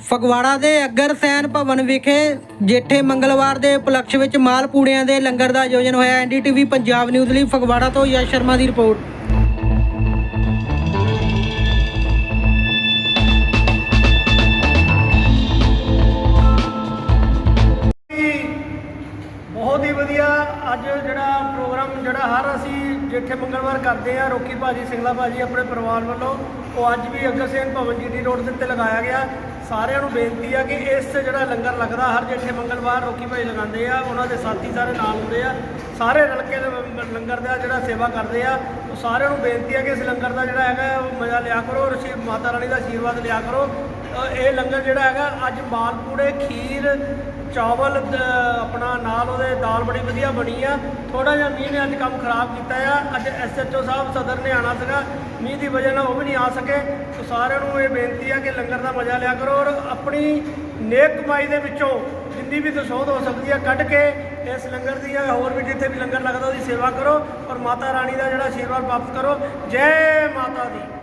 ਫਗਵਾੜਾ ਦੇ ਅਗਰ ਸੈਨ ਭਵਨ ਵਿਖੇ ਜੇਠੇ ਮੰਗਲਵਾਰ ਦੇ ਉਪਲਕਸ਼ ਵਿੱਚ ਮਾਲ ਪੂੜਿਆਂ ਦੇ ਲੰਗਰ ਦਾ ਆਯੋਜਨ ਹੋਇਆ। ਐਨਡੀਟੀਵੀ ਪੰਜਾਬ ਨਿਊਜ਼ ਲਈ ਫਗਵਾੜਾ ਤੋਂ ਯਸ਼ ਸ਼ਰਮਾ ਦੀ ਰਿਪੋਰਟ। ਬਹੁਤ ਹੀ ਵਧੀਆ ਅੱਜ ਜਿਹੜਾ ਪ੍ਰੋਗਰਾਮ ਜਿਹੜਾ ਹਰ ਅਸੀਂ ਜੇਠੇ ਮੰਗਲਵਾਰ ਕਰਦੇ ਆ ਰੋਕੀ ਭਾਜੀ, ਸਿੰਗਲਾ ਭਾਜੀ ਆਪਣੇ ਪਰਿਵਾਰ ਵੱਲੋਂ, ਉਹ ਅੱਜ ਵੀ ਅਗਰ ਅਗਰਸੇਨ ਭਵਨ ਜੀ ਜੀਟੀ ਰੋਡ ਦੇ ਉੱਤੇ ਲਗਾਇਆ ਗਿਆ। ਸਾਰਿਆਂ ਨੂੰ ਬੇਨਤੀ ਆ ਕਿ ਇਸ ਜਿਹੜਾ ਲੰਗਰ ਲੱਗਦਾ, ਹਰ ਜੇਠੇ ਮੰਗਲਵਾਰ ਰੋਕੀ ਭਾਈ ਲਗਾਉਂਦੇ ਆ, ਉਹਨਾਂ ਦੇ ਸਾਥੀ ਸਾਰੇ ਨਾਲ ਹੁੰਦੇ ਆ, ਸਾਰੇ ਰਲ ਕੇ ਲੰਗਰ ਦਾ ਜਿਹੜਾ ਸੇਵਾ ਕਰਦੇ ਆ, ਉਹ ਸਾਰਿਆਂ ਨੂੰ ਬੇਨਤੀ ਆ ਕਿ ਇਸ ਲੰਗਰ ਦਾ ਜਿਹੜਾ ਹੈਗਾ, ਉਹ ਮਜ਼ਾ ਲਿਆ ਕਰੋ ਔਰ ਸ਼੍ਰੀ ਮਾਤਾ ਰਾਣੀ ਦਾ ਆਸ਼ੀਰਵਾਦ ਲਿਆ ਕਰੋ। ਇਹ ਲੰਗਰ ਜਿਹੜਾ ਹੈਗਾ, ਅੱਜ ਮਾਲਪੂੜੇ, ਖੀਰ, ਚਾਵਲ ਆਪਣਾ ਨਾਲ ਦਾਲ ਬੜੀ ਵਧੀਆ ਬਣੀ ਆ। ਥੋੜਾ ਜਿਹਾ ਮੀਂਹ ਨੇ ਅੱਜ ਕੰਮ ਖਰਾਬ ਕੀਤਾ ਆ। ਅੱਜ ਐਸਐਚਓ ਸਾਹਿਬ ਸਦਰ ਨੇ ਆਣਾ ਸੀਗਾ। ਮੀਂਹ ਦੀ ਵਜ੍ਹਾ ਨਾਲ ਉਹ ਵੀ ਨਹੀਂ ਆ ਸਕੇ। ਸੋ ਸਾਰਿਆਂ ਨੂੰ ਇਹ ਬੇਨਤੀ ਆ ਕਿ ਲੰਗਰ ਦਾ ਮਜ਼ਾ ਲਿਆ ਕਰੋ ਔਰ ਆਪਣੀ ਨੇਕ ਕਮਾਈ ਦੇ ਵਿੱਚੋਂ ਜਿੰਨੀ ਵੀ ਦਸੌਦ ਹੋ ਸਕਦੀ ਆ ਕੱਢ ਕੇ ਇਸ ਲੰਗਰ ਦੀ ਜਾਂ ਹੋਰ ਵੀ ਜਿੱਥੇ ਵੀ ਲੰਗਰ ਲੱਗਦਾ ਉਹਦੀ ਸੇਵਾ ਕਰੋ। ਔਰ ਮਾਤਾ ਰਾਣੀ ਦਾ ਜਿਹੜਾ ਆਸ਼ੀਰਵਾਦ ਪ੍ਰਾਪਤ ਕਰੋ। ਜੈ ਮਾਤਾ ਦੀ।